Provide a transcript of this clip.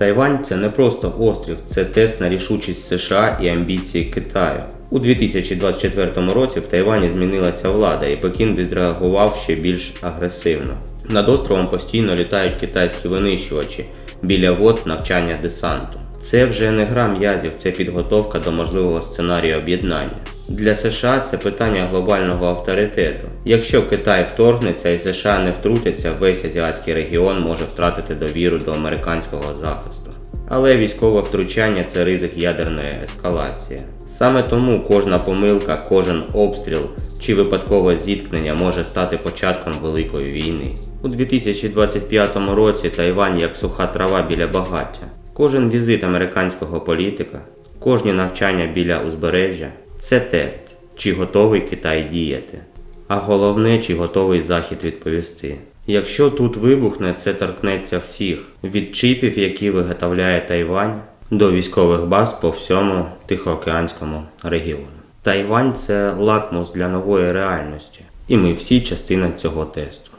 Тайвань це не просто острів, це тест на рішучість США і амбіції Китаю. У 2024 році в Тайвані змінилася влада, і Пекін відреагував ще більш агресивно. Над островом постійно літають китайські винищувачі біля вод навчання десанту. Це вже не гра м'язів, це підготовка до можливого сценарію об'єднання. Для США це питання глобального авторитету. Якщо Китай вторгнеться і США не втрутяться, весь азіатський регіон може втратити довіру до американського захисту. Але військове втручання це ризик ядерної ескалації. Саме тому кожна помилка, кожен обстріл чи випадкове зіткнення може стати початком великої війни. У 2025 році Тайвань як суха трава біля багаття. Кожен візит американського політика, кожні навчання біля узбережжя це тест, чи готовий Китай діяти. А головне, чи готовий Захід відповісти. Якщо тут вибухне, це торкнеться всіх від чипів, які виготовляє Тайвань, до військових баз по всьому Тихоокеанському регіону. Тайвань це лакмус для нової реальності, і ми всі частина цього тесту.